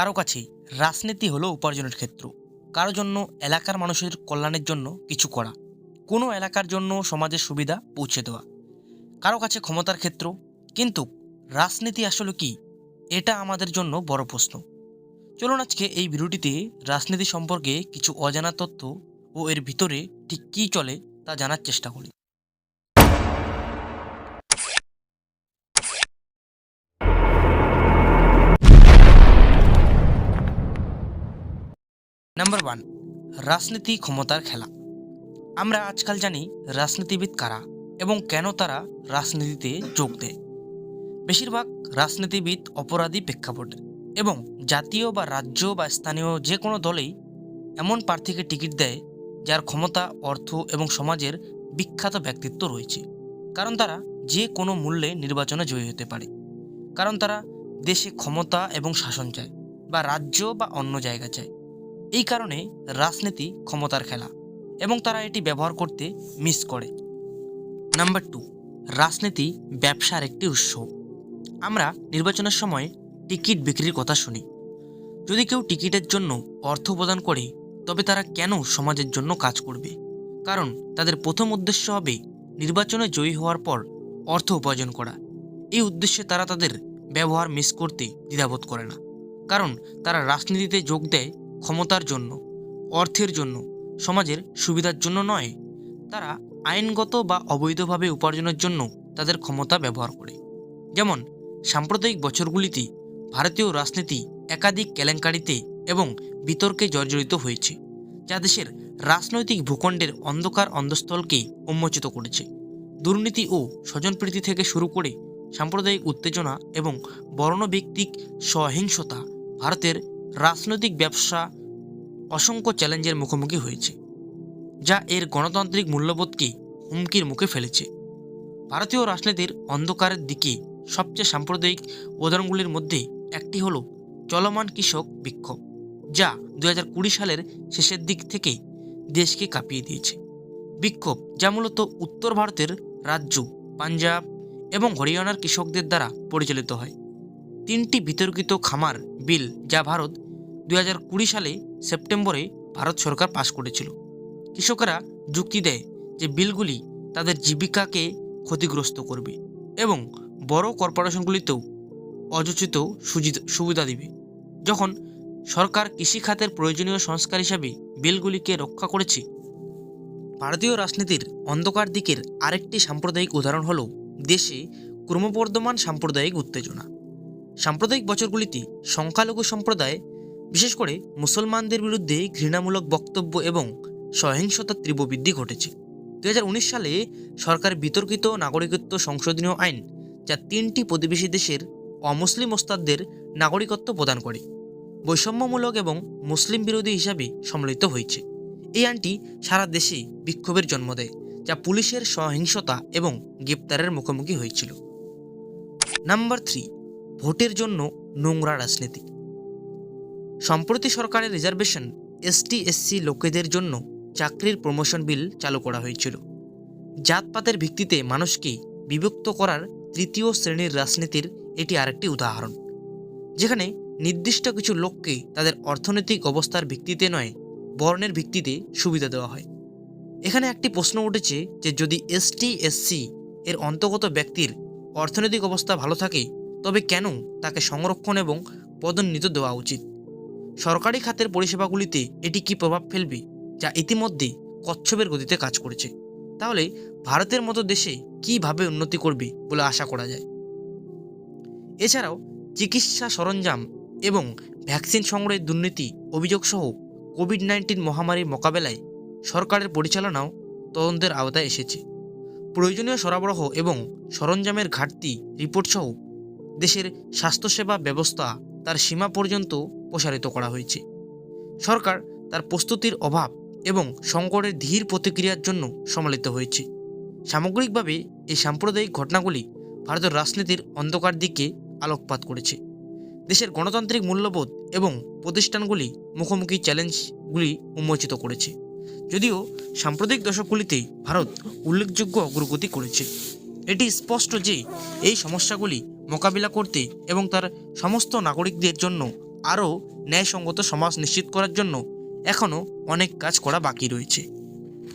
কারও কাছে রাজনীতি হলো উপার্জনের ক্ষেত্র। কারও জন্য এলাকার মানুষের কল্যাণের জন্য কিছু করা, কোনো এলাকার জন্য সমাজের সুবিধা পৌঁছে দেওয়া। কারও কাছে ক্ষমতার ক্ষেত্র, কিন্তু রাজনীতি আসলে কি, এটা আমাদের জন্য বড় প্রশ্ন। চলুন আজকে এই ভিডিওটিতে রাজনীতি সম্পর্কে কিছু অজানা তথ্য ও এর ভিতরে ঠিক কী চলে তা জানার চেষ্টা করি। নাম্বার ওয়ান রাজনীতি ক্ষমতার খেলা। আমরা আজকাল জানি রাজনীতিবিদ কারা এবং কেন তারা রাজনীতিতে যোগ দেয়। বেশিরভাগ রাজনীতিবিদ অপরাধী প্রেক্ষাপটে এবং জাতীয় বা রাজ্য বা স্থানীয় যে কোনো দলেই এমন প্রার্থীকে টিকিট দেয় যার ক্ষমতা, অর্থ এবং সমাজের বিখ্যাত ব্যক্তিত্ব রয়েছে। কারণ তারা যে কোনো মূল্যে নির্বাচনে জয়ী হতে পারে। কারণ তারা দেশে ক্ষমতা এবং শাসন চায় বা রাজ্য বা অন্য জায়গা চায়। এই কারণে রাজনীতি ক্ষমতার খেলা এবং তারা এটি ব্যবহার করতে মিস করে। নাম্বার টু রাজনীতি ব্যবসার একটি উৎস। আমরা নির্বাচনের সময় টিকিট বিক্রির কথা শুনি। যদি কেউ টিকিটের জন্য অর্থ প্রদান করে, তবে তারা কেন সমাজের জন্য কাজ করবে? কারণ তাদের প্রথম উদ্দেশ্য হবে নির্বাচনে জয়ী হওয়ার পর অর্থ উপার্জন করা। এই উদ্দেশ্যে তারা তাদের ব্যবহার মিস করতে দ্বিধাবোধ করে না। কারণ তারা রাজনীতিতে যোগ দেয় ক্ষমতার জন্য, অর্থের জন্য, সমাজের সুবিধার জন্য নয়। তারা আইনগত বা অবৈধভাবে উপার্জনের জন্য তাদের ক্ষমতা ব্যবহার করে। যেমন, সাম্প্রদায়িক বছরগুলিতে ভারতীয় রাজনীতি একাধিক কেলেঙ্কারিতে এবং বিতর্কে জর্জরিত হয়েছে, যা দেশের রাজনৈতিক ভূখণ্ডের অন্ধকার অন্ধস্থলকে উন্মোচিত করেছে। দুর্নীতি ও স্বজনপ্রীতি থেকে শুরু করে সাম্প্রদায়িক উত্তেজনা এবং বর্ণভিত্তিক সহিংসতা ভারতের রাজনৈতিক ব্যবসা অসংখ্য চ্যালেঞ্জের মুখোমুখি হয়েছে, যা এর গণতান্ত্রিক মূল্যবোধকে হুমকির মুখে ফেলেছে। ভারতীয় রাজনীতির অন্ধকারের দিকে সবচেয়ে সাম্প্রদায়িক উদাহরণগুলির মধ্যে একটি হল চলমান কৃষক বিক্ষোভ, যা দু হাজার কুড়ি সালের শেষের দিক থেকে দেশকে কাঁপিয়ে দিয়েছে। বিক্ষোভ, যা মূলত উত্তর ভারতের রাজ্য, পাঞ্জাব এবং হরিয়ানার কৃষকদের দ্বারা পরিচালিত হয়। তিনটি বিতর্কিত খামার বিল যা ভারত দু হাজার কুড়ি সালে সেপ্টেম্বরে ভারত সরকার পাশ করেছিল। কৃষকরা যুক্তি দেয় যে বিলগুলি তাদের জীবিকাকে ক্ষতিগ্রস্ত করবে এবং বড় কর্পোরেশনগুলিতেও অযোচিত সুবিধা দিবে। যখন সরকার কৃষিখাতের প্রয়োজনীয় সংস্কার হিসাবে বিলগুলিকে রক্ষা করেছে, ভারতীয় রাজনীতির অন্ধকার দিকের আরেকটি সাম্প্রদায়িক উদাহরণ হল দেশে ক্রমবর্ধমান সাম্প্রদায়িক উত্তেজনা। সাম্প্রদায়িক বছরগুলিতে সংখ্যালঘু সম্প্রদায়, বিশেষ করে মুসলমানদের বিরুদ্ধে ঘৃণামূলক বক্তব্য এবং সহিংসতার তীব্র বৃদ্ধি ঘটেছে। দুই হাজার উনিশ সালে সরকার বিতর্কিত নাগরিকত্ব সংশোধনীয় আইন, যা তিনটি প্রতিবেশী দেশের অমুসলিম ওস্তাদদের নাগরিকত্ব প্রদান করে, বৈষম্যমূলক এবং মুসলিম বিরোধী হিসাবে সম্মিলিত হয়েছে। এই আইনটি সারা দেশে বিক্ষোভের জন্ম দেয়, যা পুলিশের সহিংসতা এবং গ্রেপ্তারের মুখোমুখি হয়েছিল। নাম্বার থ্রি ভোটের জন্য নোংরা রাজনীতি। সম্প্রতি সরকারের রিজার্ভেশন এসটি এসসি লোকেদের জন্য চাকরির প্রমোশন বিল চালু করা হয়েছিল। জাতপাতের ভিত্তিতে মানুষকে বিভক্ত করার তৃতীয় শ্রেণির রাজনীতির এটি আরেকটি উদাহরণ, যেখানে নির্দিষ্ট কিছু লোককে তাদের অর্থনৈতিক অবস্থার ভিত্তিতে নয়, বর্ণের ভিত্তিতে সুবিধা দেওয়া হয়। এখানে একটি প্রশ্ন উঠেছে যে যদি এসটি এসসি এর অন্তর্গত ব্যক্তির অর্থনৈতিক অবস্থা ভালো থাকে তবে কেন তাকে সংরক্ষণ এবং পদোন্নীত দেওয়া উচিত? সরকারি খাতের পরিষেবাগুলিতে এটি কি প্রভাব ফেলবে, যা ইতিমধ্যে কচ্ছপের গতিতে কাজ করেছে? তাহলে ভারতের মতো দেশে কীভাবে উন্নতি করবে বলে আশা করা যায়? এছাড়াও চিকিৎসা সরঞ্জাম এবং ভ্যাকসিন সংগ্রহের দুর্নীতি অভিযোগসহ কোভিড নাইন্টিন মহামারীর মোকাবেলায় সরকারের পরিচালনাও তদন্তের আওতায় এসেছে। প্রয়োজনীয় সরবরাহ এবং সরঞ্জামের ঘাটতি রিপোর্টসহ দেশের স্বাস্থ্যসেবা ব্যবস্থা তার সীমা পর্যন্ত প্রসারিত করা হয়েছে। সরকার তার প্রস্তুতির অভাব এবং সংকটের ধীর প্রতিক্রিয়ার জন্য সমালিত হয়েছে। সামগ্রিকভাবে এই সাম্প্রদায়িক ঘটনাগুলি ভারতের রাজনীতির অন্ধকার দিকে আলোকপাত করেছে। দেশের গণতান্ত্রিক মূল্যবোধ এবং প্রতিষ্ঠানগুলি মুখোমুখি চ্যালেঞ্জগুলি উন্মোচিত করেছে। যদিও সাম্প্রতিক দশকগুলিতে ভারত উল্লেখযোগ্য অগ্রগতি করেছে। এটি স্পষ্ট যে এই সমস্যাগুলি মোকাবিলা করতে এবং তার সমস্ত নাগরিকদের জন্য আরও ন্যায়সঙ্গত সমাজ নিশ্চিত করার জন্য এখনও অনেক কাজ করা বাকি রয়েছে।